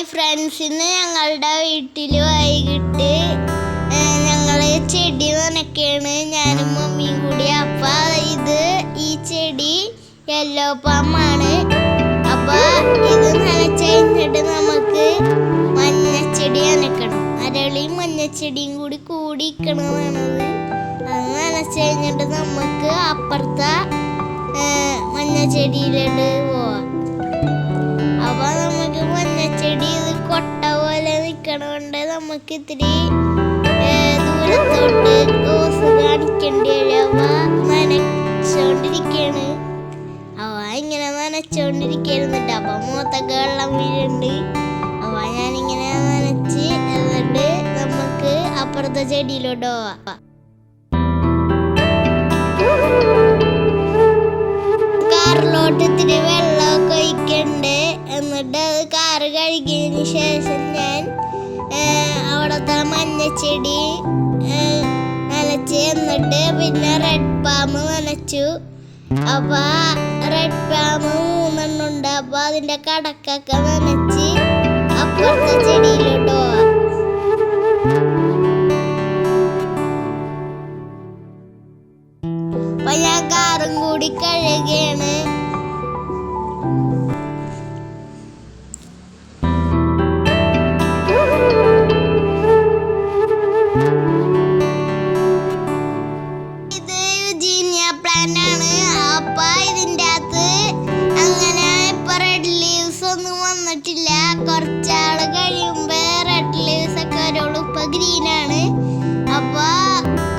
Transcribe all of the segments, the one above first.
Hi friends ഇന്ന് ഞങ്ങളുടെ വീട്ടിൽ വൈകിട്ട് ഞങ്ങൾ ചെടി നനയ്ക്കാണ്. ഞാനും മമ്മിയും കൂടി. അപ്പൊ ഇത് ഈ ചെടി യെല്ലോ പാമാണ് അപ്പൊ ഇത് നനച്ച് കഴിഞ്ഞിട്ട് നമുക്ക് മഞ്ഞച്ചെടി നനയ്ക്കണം. അരളി മഞ്ഞച്ചെടിയും കൂടി കൂടി കൂടിക്കണതാണത് അത് നനച്ച് കഴിഞ്ഞിട്ട് നമുക്ക് അപ്പുറത്തെ മഞ്ഞച്ചെടിയിലോട്ട് പോവാം. പോലെ നമുക്ക് ഇത്തിരി ദൂരത്തോട്ട് ഓസ് കാണിക്കേണ്ടി അവ നനച്ചോണ്ടിരിക്കാണ്. അവ ഇങ്ങനെ നനച്ചോണ്ടിരിക്കുന്നുണ്ട് അപ്പൊ മൂത്തൊക്കെ വെള്ളം വീഴുണ്ട് അവ ഞാനിങ്ങനെ നനച്ച് എന്നിട്ട് നമുക്ക് അപ്പുറത്തെ ചെടിയിലോട്ട് പോവാം. കാറിലോട്ട് ഇത്തിരി വെള്ളമൊക്കെ ഒഴിക്കണ്ട്. എന്നിട്ട് അത് കാറ് കഴുകിയതിന് ശേഷം ഞാൻ അവിടുത്തെ മഞ്ഞച്ചെടി നനച്ച് എന്നിട്ട് പിന്നെ റെഡ് പാമ്പ് നനച്ചു. അപ്പൊ റെഡ് പാമ്പ് മൂന്നെണ്ണുണ്ട് അപ്പൊ അതിന്റെ കടക്കൊക്കെ നനച്ച് അപ്പുറത്തെ ചെടിയിലോട്ട് അപ്പൊ ഞാൻ കാറും കൂടി കഴുകുകയാണ് വന്നിട്ടില്ല. കുറച്ചാൾ കഴിയുമ്പോ റെഡ് ലീവ്സ് ഒക്കെ വരുള്ളൂ ഇപ്പൊ ഗ്രീൻ ആണ്. അപ്പൊ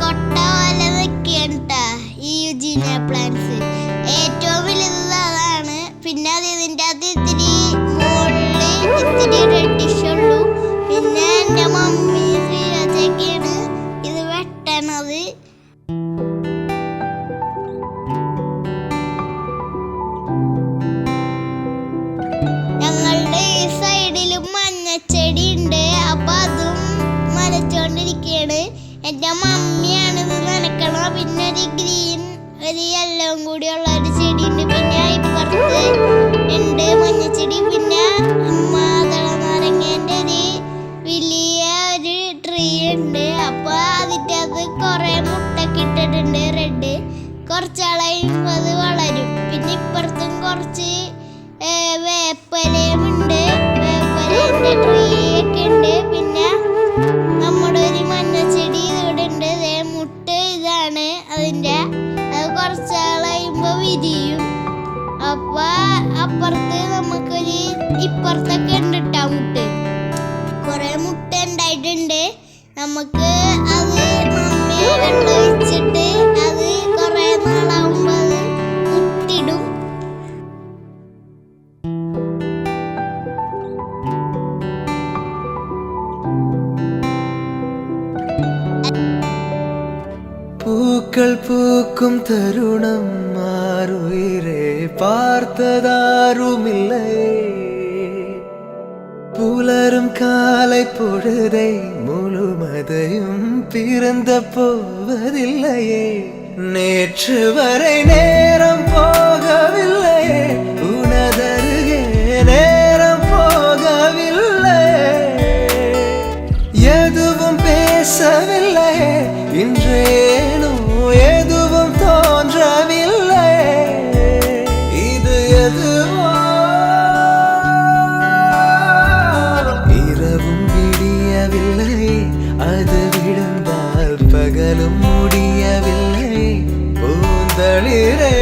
കൊട്ട പോലെ നിൽക്കണ്ട ഈ യുജീനിയ പ്ലാന്റ്സ് ഏറ്റവും വലുത് അതാണ്. പിന്നെ അത് ഇതിന്റെ അകത്ത് എന്റെ മമ്മിയാണ് ഇത് നനക്കണം പിന്നെ ഒരു ഗ്രീൻ ഒരു യെല്ലോ കൂടി ഉള്ള ഒരു ചെടി ഉണ്ട് പിന്നെ ഇപ്പുറത്ത് ഉണ്ട് മഞ്ഞച്ചെടി. പിന്നെ മാതള നാരങ്ങേന്റെ ഒരു വലിയ ഒരു ട്രീ ഉണ്ട്. അപ്പൊ അതിന്റെ അത് കുറെ മുട്ടൊക്കെ റെഡ് കുറച്ചാളയുമ്പോ അത് വളരും. അപ്പുറത്ത് നമുക്കൊരു ഇപ്പുറത്തൊക്കെ ഉണ്ട് ട്ടാ മുട്ട. കുറെ മുട്ട ഉണ്ടായിട്ടുണ്ട്. നമുക്ക് അത് മമ്മി വെള്ളം பூக்கள் பூக்கும் தருணம் மாறுயிரே பார்த்ததாருமில்லை. புலரும் காலை பொழுதை முழுமதையும் பிறந்த போவதில்லையே. நேற்று வரை நே நிழலிரே